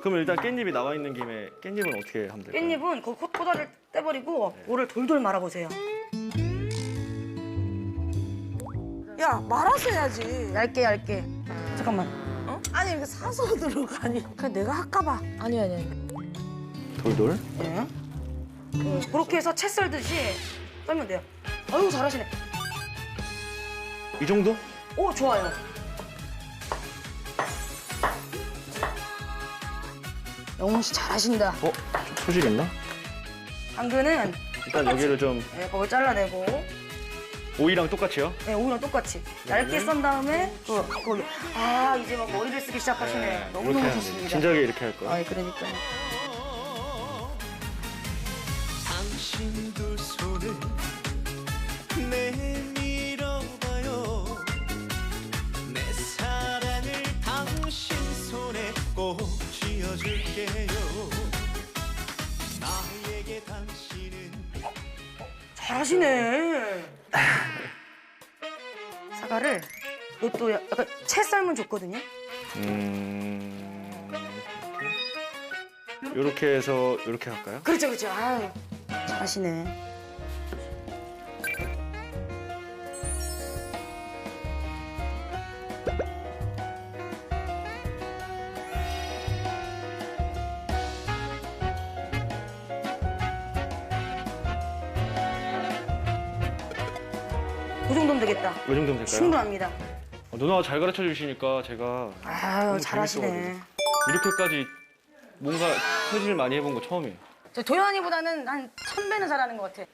그럼 일단 깻잎이 나와 있는 김에 깻잎은 어떻게 하면 될까요? 깻잎은 그 코- 코다리를 떼버리고 물을 돌돌 말아보세요. 야 말아서 해야지. 얇게 얇게. 잠깐만. 아니 이거 사서 들어가니. 그냥 내가 할까 봐. 아니 아니 아니. 돌돌? 네. 그, 그렇게 해서 채 썰듯이 썰면 돼요. 아유 잘하시네. 이 정도? 오 좋아요. 영웅 씨 잘하신다. 어? 좀 소질 있나? 당근은 일단 여기를 좀 네, 그걸 잘라내고 오이랑 똑같이요? 네, 오이랑 똑같이 얇게 썬 다음에 그 거기 아 이제 막 머리를 쓰기 시작하시네. 너무 이렇게 너무 하면 돼. 좋습니다. 진작에 이렇게 할 거야. 아 그러니까 요. 당신 두 손을 내밀어봐요 내 사랑을 당신 손에 꼭 쥐어줄게요 나에게 당신은 잘하시네. 사과를 이것도 약간 채 썰면 좋거든요. 음... 이렇게 해서 이렇게 할까요? 그렇죠 그렇죠. 아유 잘하시네. 그 정도면 되겠다. 이 정도면 될까요? 충분합니다. 어, 누나가 잘 가르쳐 주시니까 제가 아유 너무 잘하시네. 재밌어가지고. 이렇게까지 뭔가 소질 많이 해본 거 처음이에요. 저 도현이보다는 한 천 배는 잘하는 것 같아.